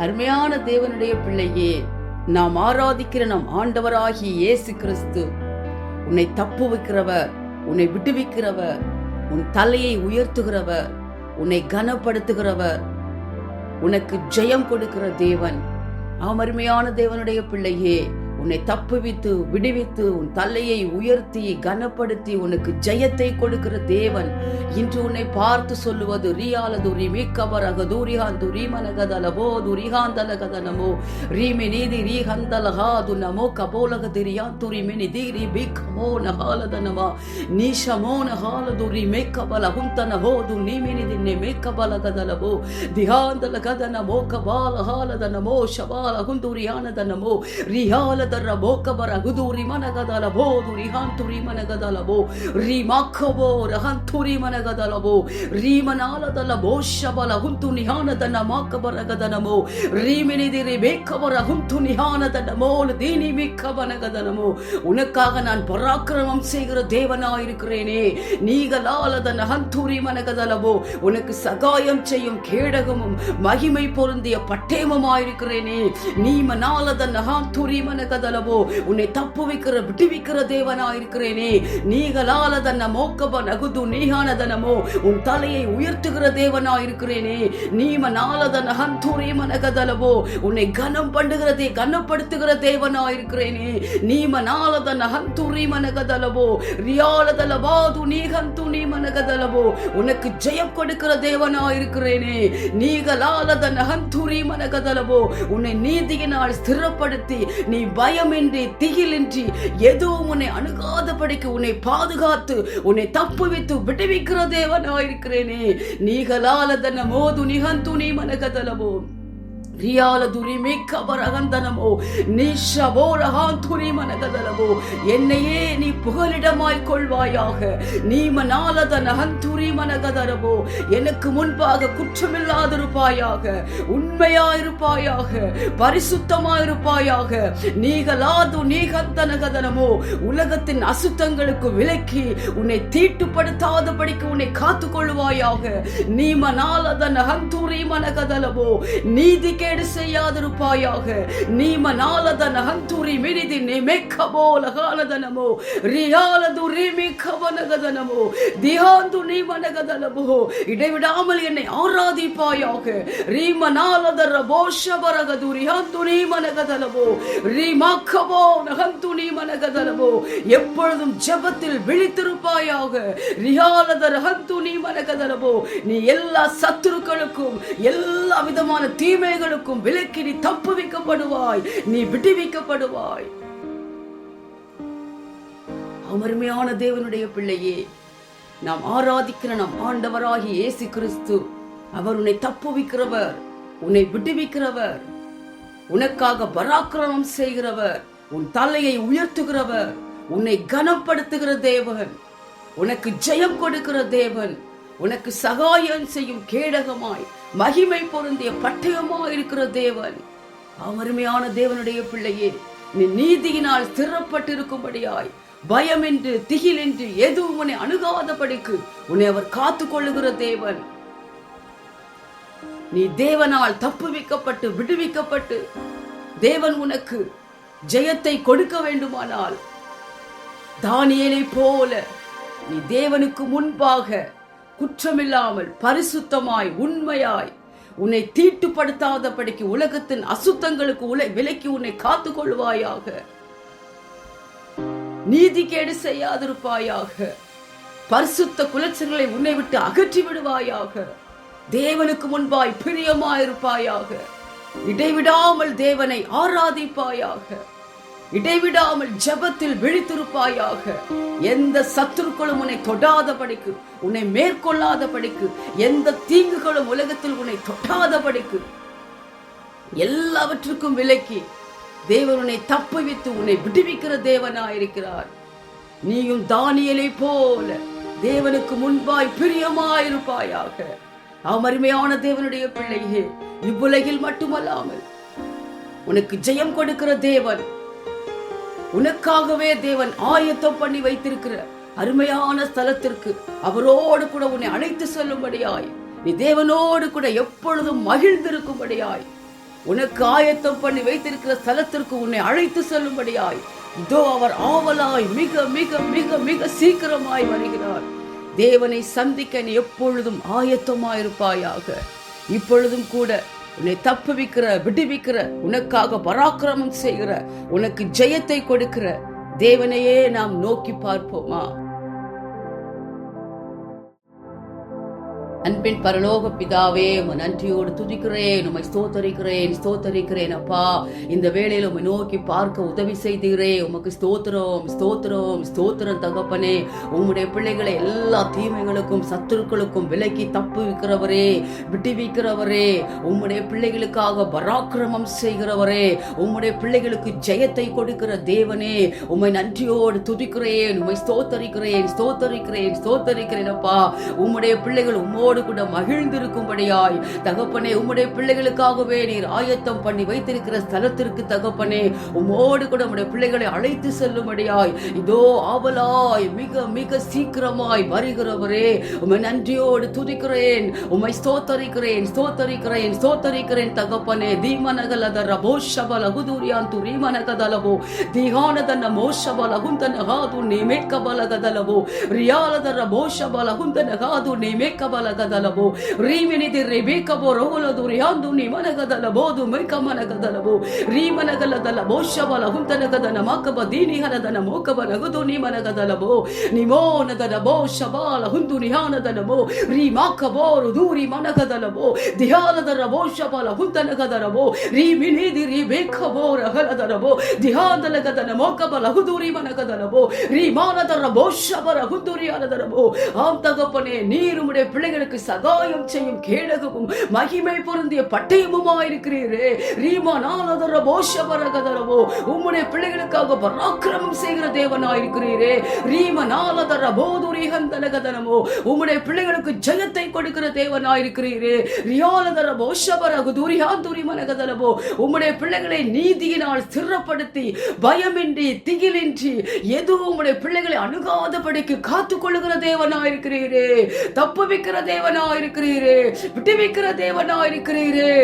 அருமையான தேவனுடைய பிள்ளையே நாம் ஆராதிக்கிற நம் ஆண்டவராகி இயேசு கிறிஸ்து உன்னை தப்பு வைக்கிறவர் உன்னை விடுவிக்கிறவர் உன் தலையை உயர்த்துகிறவர் உன்னை கனப்படுத்துகிறவர். உனக்கு ஜெயம் கொடுக்கிற தேவன் ஆம் தேவனுடைய பிள்ளையே உன்னை தப்புவித்து விடுவித்து உன் தலையை உயர்த்தி கனப்படுத்தி உனக்கு ஜெயத்தை கொடுக்கிற தேவன் இன்று உன்னை பார்த்து சொல்லுவது ரியாலது ரிமிக்கவரக தூரிகாந்து ரீமனகதலபோ துரிகாந்தலகதனமோ ரீமி நீதி ரீஹந்தலகாது நமோ கபோலக திரியாந்து ரிமினி தீரி பிக்கமோ நகாலதனமா நீஷமோ நகாலது ரிமிக்கபல ஹுந்தனகோது நீமினி தின்னி மிக்கபலகதலபோ திகாந்தலகதனமோ கபாலகாலதனமோ ஷபால ஹுந்துரியானதனமோ ரியால ರಿಹಾಲದರ ಮೋಕಬರ ಗುದೂರಿ ಮನಗದಲಭೋ ದುರಿಹಾಂತುರಿ ಮನಗದಲವೋ ರಿಮಾಖವೋ ರಹಂತುರಿ ಮನಗದಲವೋ ರೀಮನಾಲದಲಭೋ ಶಬಲ ಹುಂತು ನಿಹಾನದನ ಮಾಕಬರಗದನಮೋ ರೀಮಿನಿದಿರಿ ಬೇಕಬರ ಹುಂತು நிகானதனமோ தீனி மிக்கவனகதனமோ உனக்காக நான் பராக்கிரமம் செய்கிற தேவனாயிருக்கிறேனே நீகலாலதன ஹந்தூரி மனகதலவோ உனக்கு சகாயம் செய்யும் கேடகமும் மகிமை பொருந்திய பட்டேமமாயிருக்கிறேனே நீ மனாலதன ஹாந்தூரி மனகதலவோ உன்னை தப்பு வைக்கிற விட்டுவிக்கிற தேவனாயிருக்கிறேனே நீகலாலதன மோக்கப நகுது நீகானதனமோ உன் தலையை உயர்த்துகிற தேவனாயிருக்கிறேனே நீ ஹந்தூரே ஹந்தூரி மனகதலவோ உன்னை கனம் பண்ணுகிற தே கனப்படுத்துகிற தேவனாயிருக்கிறேனே நீ மனாலத நகந்துரி மனகதலவோ ரியாலதலவாது நீகந்து நீ மனகதலவோ உனக்கு ஜெயம் கொடுக்கிற தேவனாயிருக்கிறேனே நீகலாலத நகந்துரி மனகதலவோ உன்னை நீதியினால் ஸ்திரப்படுத்தி நீ பய பயமின்றி திகிலின்றி எதுவும் உன்னை அணுகாதபடிக்கு உன்னை பாதுகாத்து உன்னை தப்புவித்து விடுவிக்கிற தேவனாயிருக்கிறேனே. நீகலாலதன மோது நிகந்து நீ மனகதலவோம் என்னையே நீ புகலிடமாய் கொள்வாயாக. நீ மனாலத நகந்துரி எனக்கு முன்பாக குற்றமில்லாதிருப்பாயாக. உண்மையாயிருப்பாயாக. பரிசுத்தமாயிருப்பாயாக. நீகலாது நீகந்தனகதனமோ? உலகத்தின் அசுத்தங்களுக்கு விலக்கி உன்னை தீட்டுப்படுத்தாதபடிக்கு உன்னை காத்துக்கொள்வாயாக. நீ மனாலத நகந்தூரி மனகதலவோ நீதிக்கே கேடு செய்யாதிருப்பாயாக. நீ மனாலத நகந்தூரி மினிதி நிமெக்கபோ லகாலதனமோ ரியாலது ரிமிக்கவனகதனமோ தியாந்து நீ மனகதனமோ இடைவிடாமல் என்னை ஆராதிப்பாயாக. ரீமனாலத ரபோஷபரகது ரியாந்து நீ மனகதனமோ ரீமாக்கபோ நகந்து நீ மனகதனமோ எப்பொழுதும் ஜெபத்தில் விழித்திருப்பாயாக. ரிஹாலதர் ஹந்து நீ மனகதனமோ நீ எல்லா சத்துருக்களுக்கும் எல்லா விதமான தீமைகளுக்கும் விலக்கி நீ தப்புவிக்கப்படுவாய். நீ விடுவிக்கப்படுவாய். அமர்மையான தேவனுடைய பிள்ளையே நாம் ஆராதிக்கிற நம் ஆண்டவராகி இயேசு கிறிஸ்து அவர் உன்னை தப்புவிக்கிறவர் உன்னை விடுவிக்கிறவர் உனக்காக பராக்கிரமம் செய்கிறவர் உன் தலையை உயர்த்துகிறவர் உன்னை கனப்படுத்துகிற தேவன் உனக்கு ஜெயம் கொடுக்கிற தேவன் உனக்கு சகாயம் செய்யும் கேடகமாய் மகிமை பொருந்திய பட்டயமாய் இருக்கிற தேவன். அருமையான தேவனுடைய பிள்ளையே நீ நீதியினால் ஸ்திரப்பட்டிருக்கும்படியாய் பயம் என்று திகில் என்று எதுவும் உன்னை அணுகாதபடிக்கு உன்னை அவர் காத்துக் கொள்ளுகிற தேவன். நீ தேவனால் தப்புவிக்கப்பட்டு விடுவிக்கப்பட்டு தேவன் உனக்கு ஜெயத்தை கொடுக்க வேண்டுமானால் தானியலை போல நீ தேவனுக்கு முன்பாக குற்றமில்லாமல் பரிசுத்தமாய் உண்மையாய் உன்னை தீட்டுப்படுத்தாதபடிக்கு உலகத்தின் அசுத்தங்களுக்கு உலை விலக்கி உன்னை காத்துக் கொள்வாயாக நீதி கேடு செய்யாதிருப்பாயாக. பரிசுத்த குலச்சர்களை உன்னை விட்டு அகற்றி விடுவாயாக. தேவனுக்கு முன்பாய் பிரியமாயிருப்பாயாக. இடைவிடாமல் தேவனை ஆராதிப்பாயாக. இடைவிடாமல் ஜெபத்தில் விழித்திருப்பாயாக. எந்த சத்துருக்களும் உன்னை தொடாதபடிக்கு உன்னை மேற்கொள்ளாதபடிக்கு எந்த தீங்குகளும் உலகத்தில் உன்னை தொட்டாதபடிக்கு எல்லாவற்றுக்கும் விலக்கி தேவன் உன்னை தப்புவித்து உன்னை விடுவிக்கிற தேவனாயிருக்கிறார். நீயும் தானியலை போல தேவனுக்கு முன்பாய் பிரியமாயிருப்பாயாக. அமருமையான தேவனுடைய பிள்ளையே இவ்வுலகில் மட்டுமல்லாமல் உனக்கு ஜெயம் கொடுக்கிற தேவன் உனக்காகவே தேவன் ஆயத்தம் பண்ணி வைத்திருக்கிற அருமையான ஸ்தலத்திற்கு அவரோடு கூட உன்னை அழைத்து செல்லும்படியாய் நீ தேவனோடு கூட எப்பொழுதும் மகிழ்ந்திருக்கும்படியாய் உனக்கு ஆயத்தம் பண்ணி வைத்திருக்கிற ஸ்தலத்திற்கு உன்னை அழைத்து செல்லும்படியாய். இதோ அவர் ஆவலாய் மிக மிக மிக மிக சீக்கிரமாய் வருகிறார். தேவனை சந்திக்க நீ எப்பொழுதும் ஆயத்தமாயிருப்பாயாக. இப்பொழுதும் கூட உன்னை தப்புவிக்கிற விடுவிக்கிற உனக்காக பராக்கிரமம் செய்கிற உனக்கு ஜெயத்தை கொடுக்கிற தேவனையே நாம் நோக்கி பார்ப்போமா? அன்பின் பரலோக பிதாவே உமை நன்றியோடு துதிக்கிறேன் உமை ஸ்தோத்தரிக்கிறேன் ஸ்தோத்தரிக்கிறேன் அப்பா. இந்த வேளையில உம்மை நோக்கி பார்க்க உதவி செய்தீரே. உமக்கு ஸ்தோத்திரம் ஸ்தோத்திரம் ஸ்தோத்திரம் தகப்பனே. உம்முடைய பிள்ளைகளை எல்லா தீமைகளுக்கும் சத்துருக்களுக்கும் விலக்கி தப்பு வைக்கிறவரே விட்டுவிக்கிறவரே உம்முடைய பிள்ளைகளுக்காக பராக்கிரமம் செய்கிறவரே. உம்முடைய பிள்ளைகளுக்கு ஜெயத்தை கொடுக்கிற தேவனே. உம்மை நன்றியோடு துதிக்கிறேன் உமை ஸ்தோத்தரிக்கிறேன் ஸ்தோத்தரிக்கிறேன் ஸ்தோத்தரிக்கிறேன் அப்பா. உம்முடைய பிள்ளைகள் உம்மோடு கூட மகிழ்ந்திருக்கும்படியாய் தகப்பனே உம்முடைய பிள்ளைகளுக்காகவே நீர் ஆயத்தம் பண்ணி வைத்திருக்கிற ஸ்தலத்திற்கு தகப்பனே உம்மோடு கூட உம்முடைய பிள்ளைகளை அழைத்து செல்லும்படியாய் இதோ ஆவலாய் மிக மிக சீக்கிரமாய் வருகிறவரே உம்மை நன்றியோடு துதிக்கிறேன் உம்மை ஸ்தோத்தரிக்கிறேன் ஸ்தோத்தரிக்கிறேன் ஸ்தோத்தரிக்கிறேன் தகப்பனே தீமனகலதர போஷபல குதூரியாந்து ரீமனகதலவோ ದಿಹಾನದನ್ನ ಮೋಷಬಲ ಹುಂದನ ಹಾದು ನೇಮೇಕಬಲ ಗದಲವು ರಿಯಾಲದರ ಮೋಷಬಲ ಹುಂದನ ಹಾದು ನೇಮೇಕಬಲ ಮನಗದಲಬೋ. ರೀಮಿನಿದಿ ರೆಬೇಕಬೋ ರೋಗಲದು ರಿಯಾಂದು ನೀ ಮನಗದಲಬೋದು ಮೈಕ ಮನಗದಲಬೋ. ರೀ ಮನಗಲದಲ ದೀನಿ ಹನದನ ಮೋಕಬ, ನಗದು ನೀ ಮನಗದಲಬೋ. ನಿಮೋನದನ ಬೋ ಶಬಾಲ ಹುಂದು ನಿಹಾನದನ ರೀ ಮಾಕಬೋರು ದೂರಿ ಮನಗದಲಬೋ. ದಿಹಾನದರ ಬೋ ಶಬಲ ಹುಂತನಗದರಬೋ ರೀ ಮಿನಿದಿ ರೀ ಬೇಕಬೋ ರಗಲದರಬೋ ನಗದ ಮೋಕಬಲ ಲಹುದೂರಿ ಮನಗದಲಬೋ. ರೀ ಮಾನದರ ಬೋ ಶಬರ ಹುಂದುರಿ ಅನದರಬೋ ಆಂತಗಪ್ಪನೆ ನೀರು ಮುಡೆ ಪಿಳೆಗಳ எங்களுக்கு சகாயம் செய்யும் கேடகமும் மகிமை பொருந்திய பட்டயமுமாயிருக்கிறீரே. ரீமா நாலதர போஷ பரகதரவோ உம்முடைய பிள்ளைகளுக்காக பராக்கிரமம் செய்கிற தேவனாயிருக்கிறீரே. ரீம நாலதர போதுரிகந்தனகதனமோ உம்முடைய பிள்ளைகளுக்கு ஜெயத்தை கொடுக்கிற தேவனாயிருக்கிறீரே. ரியாலதர போஷபரகு துரியாந்துரி மனகதனமோ உம்முடைய பிள்ளைகளை நீதியினால் ஸ்திரப்படுத்தி பயமின்றி திகிலின்றி எதுவும் உம்முடைய பிள்ளைகளை அணுகாதபடிக்கு காத்துக் தேவனா இருக்கிறீரே தப்பு வைக்கிற தேவனா தேவனாயிருக்கிறீரே விட்டுவிக்கிற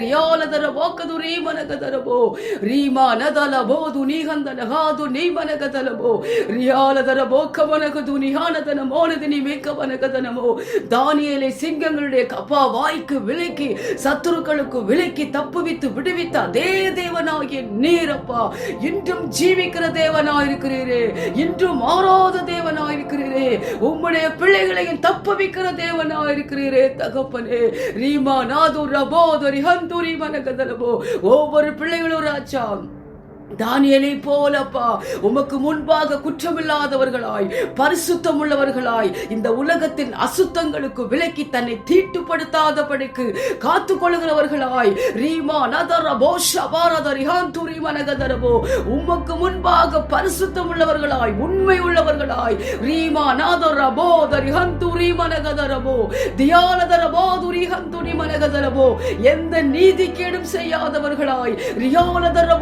ரியால தரபோக்கது ரீமனக தரபோ ரீமா நதல போது நீகந்த நகாது நீமனக காது ரியால ரியாலதர போக்கவனகது நிகானதன மோனது நீ மேக்கவனகதனமோ. தானியலை சிங்கங்களுடைய கப்பா வாய்க்கு விலக்கி சத்துருக்களுக்கு விலக்கி தப்புவித்து விடுவித்த அதே தேவனாகிய நீரப்பா. இன்றும் ஜீவிக்கிற தேவனாயிருக்கிறீரே இன்றும் மாறாத தேவனாயிருக்கிறீரே உம்முடைய பிள்ளைகளையும் தப்புவிக்கிற தேவனாயிருக்கிறீரே தகப்பனே. ரீமா நாது ரபோதரி ஹந்துரி மனகதலபோ ஒவ்வொரு பிள்ளைகளும் ராஜா. தானியலை போலப்பா. உமக்கு முன்பாக குற்றமில்லாதவர்களாய் பரிசுத்தம் உள்ளவர்களாய் இந்த உலகத்தின் அசுத்தங்களுக்கு விலக்கி தன்னை தீட்டுப்படுத்தாதபடிக்கு காத்து கொள்கிறவர்களாய் ரீமா நதர போஷ பாரத ரிஹாந்துரி மனகதரபோ. உமக்கு முன்பாக பரிசுத்தம் உள்ளவர்களாய் உண்மை உள்ளவர்களாய் ரீமா நாதர போத ரிஹந்துரி மனகதரபோ. தியானதர போதுரி ஹந்துரி மனகதரபோ. எந்த நீதிக்கேடும் செய்யாதவர்களாய் ரியானதர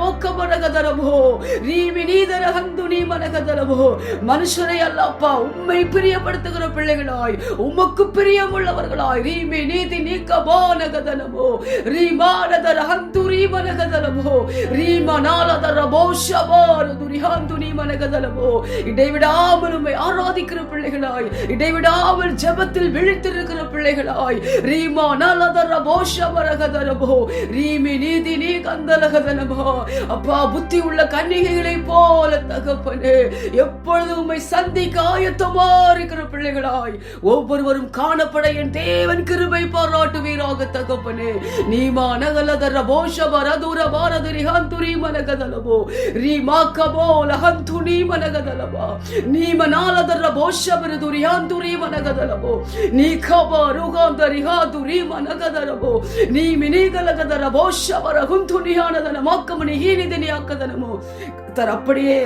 போக்க மனகதரபோ ரீமி நீதர துணி மனகதரபோ மனுஷரை அல்லப்பா உண்மை பிரியப்படுத்துகிற பிள்ளைகளாய் உமக்கு பிரியமுள்ளவர்களாய். ரீமி நீதி நீக்க போனகதனமோ ரீமானதர ஹந்துரி மனகதனமோ ரீமனாலதர போஷபார துரிஹாந்துனி மனகதனமோ இடைவிடாமல் உண்மை ஆராதிக்கிற பிள்ளைகளாய் இடைவிடாமல் ஜபத்தில் விழித்திருக்கிற பிள்ளைகளாய். ரீமா நலதர போஷபரகதரபோ ரீமி நீதி நீ கந்தலகதனமோ அப்பா புத்தி உள்ள கன்னிகைகளை போல தகவல் தகப்பனே எப்பொழுது உம்மை சந்திக்க ஆயத்தமா இருக்கிற பிள்ளைகளாய் ஒவ்வொருவரும் காணப்பட என் தேவன் கிருபை பாராட்டுவீராக தகப்பனே. நீமா நகலதர போஷபர தூர பாரதரி ரிஹந்துரி மனகதலமோ ரீமா கபோ லஹந்துனி மனகதலபா நீம நாலத போஷபர துரி ஹந்துரி மனகதலபோ நீ கபா ருகாந்த ரிஹாதுரி மனகதலபோ நீ மினிகலகதர போஷபர ஹந்துனி ஹானதன மாக்கமணி ஹீனிதினி ஆக்கதனமோ கர்த்தர் அப்படியே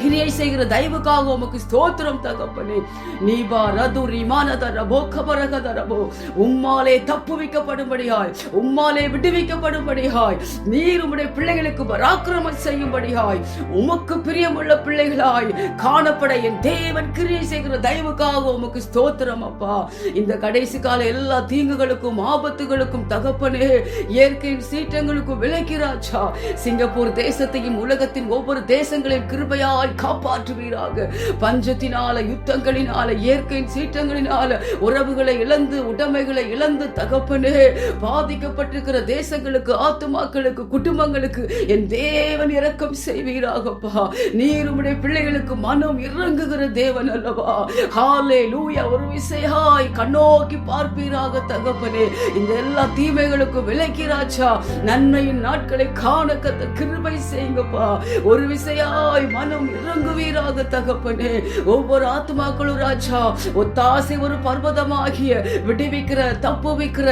கிரியை செய்கிற தயவுக்காக உமக்கு ஸ்தோத்திரம் தகப்பனே நீபா ரது ரிமானத ரபோ கபரக தரபோ உம்மாலே தப்புவிக்கப்படும்படியாய் உம்மாலே விடுவிக்கப்படும்படியாய் நீர் உம்முடைய பிள்ளைகளுக்கு பராக்கிரமம் செய்யும்படியாய் உமக்கு பிரியமுள்ள பிள்ளைகளாய் காணப்பட என் தேவன் கிரியை செய்கிற தயவுக்காக உமக்கு ஸ்தோத்திரம் அப்பா இந்த கடைசி கால எல்லா தீங்குகளுக்கும் ஆபத்துகளுக்கும் தகப்பனே இயற்கையின் சீற்றங்களுக்கும் விளக்கிறாச்சா சிங்கப்பூர் தேசத்தையும் உலகத்தின் ஒவ்வொரு தேசங்களையும் கிருபையாய் காப்பாற்றுவீராக. பஞ்சத்தினால யுத்தங்களினால இயற்கையின் சீற்றங்களினால உறவுகளை இழந்து உடைமைகளை இழந்து தகப்பனே பாதிக்கப்பட்டிருக்கிற தேசங்களுக்கு ஆத்துமாக்களுக்கு குடும்பங்களுக்கு என் தேவன் இரக்கம் செய்வீராகப்பா. நீர் உம்முடைய பிள்ளைகளுக்கு மனம் இறங்குகிற தேவன் அல்லவா. ஹாலே லூயா ஒரு விசையாய் கண்ணோக்கி பார்ப்பீராக தகப்பனே. இந்த எல்லா தீமைகளுக்கும் விலக்கிறாச்சா. நன்மையின் நாட்களை காண கத்த கிருபை செய்யுங்கப்பா. ஒரு விசையாய் மனம் இறங்குவீராக தகப்பனே. ஒவ்வொரு ஆத்மாக்களும் ராஜா ஒத்தாசை ஒரு பர்வதமாகிய விடுவிக்கிற தப்புவிக்கிற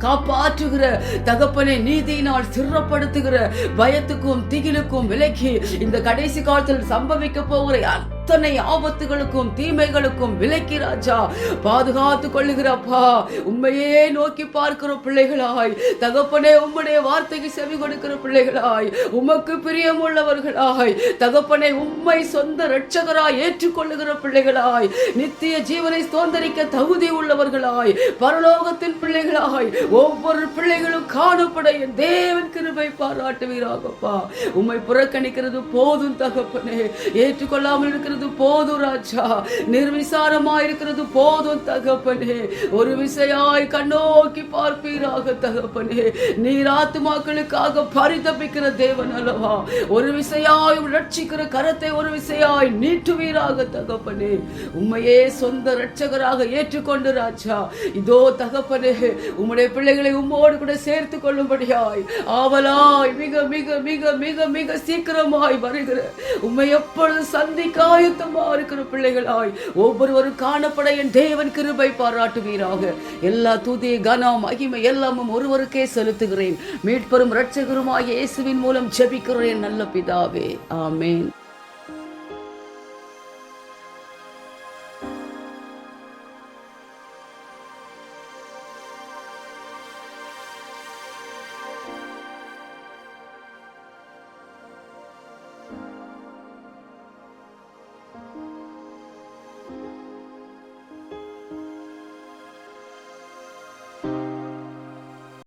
காப்பாற்றுகிற தகப்பனை நீதியினால் சிறப்படுத்துகிற பயத்துக்கும் திகிலுக்கும் விலக்கி இந்த கடைசி காலத்தில் சம்பவிக்க போகிற அத்தனை ஆபத்துகளுக்கும் தீமைகளுக்கும் விலக்கி ராஜா பாதுகாத்து கொள்ளுகிறப்பா. உண்மையே நோக்கி பார்க்கிற பிள்ளைகளாய் தகப்பனே உம்முடைய வார்த்தைக்கு செவி கொடுக்கிற பிள்ளைகளாய் உமக்கு பிரியமுள்ளவர்களாய் தகப்பனை உம்மை சொந்த ரட்சகராய் ஏற்றுக்கொள்ளுகிற பிள்ளைகளாய் நித்திய ஜீவனை சுதந்திரிக்க தகுதி உள்ளவர்களாய் பரலோகத்தின் பிள்ளைகளாய் ஒவ்வொரு பிள்ளைகளும் காணப்பட என் தேவன் கிருபை பாராட்டுவீராகப்பா. உம்மை புறக்கணிக்கிறது போதும் தகப்பனே. ஏற்றுக்கொள்ளாமல் இருக்கிற இருக்கிறது போதும் ராஜா. நிர்விசாரமா இருக்கிறது போதும் தகப்பனே. ஒரு விசையாய் கண்ணோக்கி பார்ப்பீராக தகப்பனே. நீர் ஆத்துமாக்களுக்காக பரிதபிக்கிற தேவன் அல்லவா? ஒரு விசையாய் ரட்சிக்கிற கரத்தை ஒரு விசையாய் நீட்டுவீராக தகப்பனே. உண்மையே சொந்த ரட்சகராக ஏற்றுக்கொண்டு ராஜா. இதோ தகப்பனே உம்முடைய பிள்ளைகளை உம்மோடு கூட சேர்த்து கொள்ளும்படியாய் ஆவலாய் மிக மிக மிக மிக மிக சீக்கிரமாய் வருகிற உண்மை எப்பொழுது சந்திக்காய் ஆயத்தமா இருக்கிற பிள்ளைகளாய் ஒவ்வொருவரும் காணப்பட என் தேவன் கிருபை பாராட்டுவீராக. எல்லா துதி கனம் மகிமை எல்லாமும் ஒருவருக்கே செலுத்துகிறேன். மீட்பெரும் இரட்சகருமாய் இயேசுவின் மூலம் ஜெபிக்கிறேன் நல்ல பிதாவே. ஆமேன்.